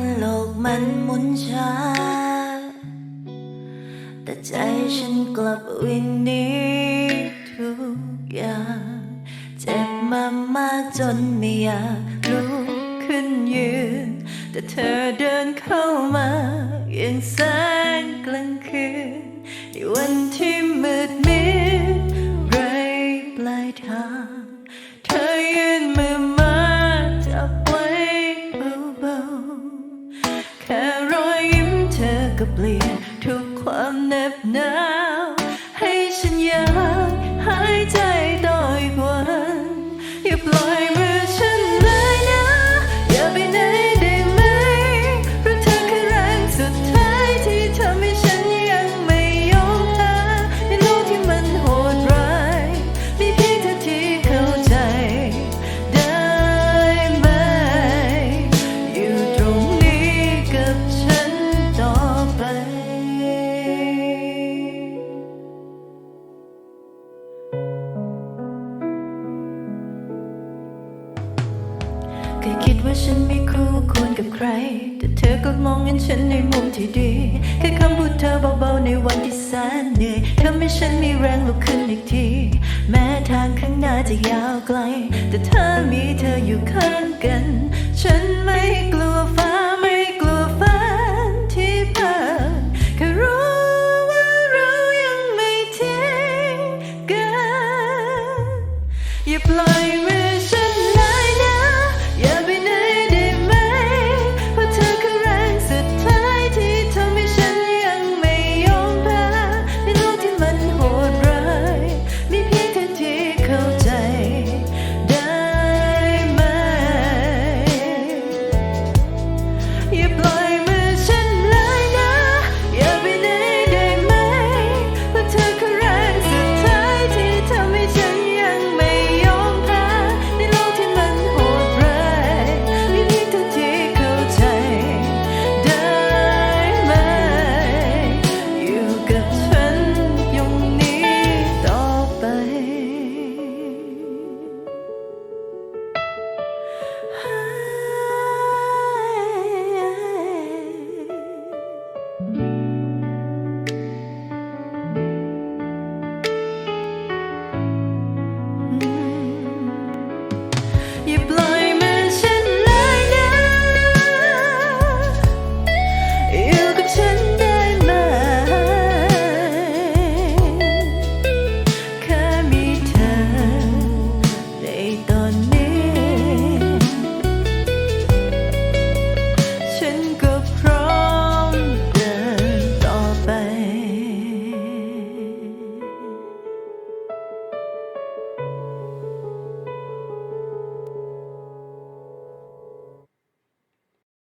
นั้นหมุนช้า แต่ใจฉันกลับวิ่งหนีทุกอย่าง เจ็บมามากจนไม่อยากลุกขึ้นยืน แต่เธอเดินเข้ามาอย่างแสงกลางคืนในวันที่ ก็เปลี่ยนทุกความเหน็บหนา เคยคิดว่าฉันไม่คู่ควรกับใคร แต่เธอก็มองเห็นฉันในมุมที่ดี แค่คำพูดเธอเบาๆในวันที่แสนเหนื่อยทำให้ฉันมีแรงลุกขึ้นอีกที แม้ทางข้างหน้าจะยาวไกล แต่เธอมีเธออยู่ข้างกัน ฉันไม่กลัว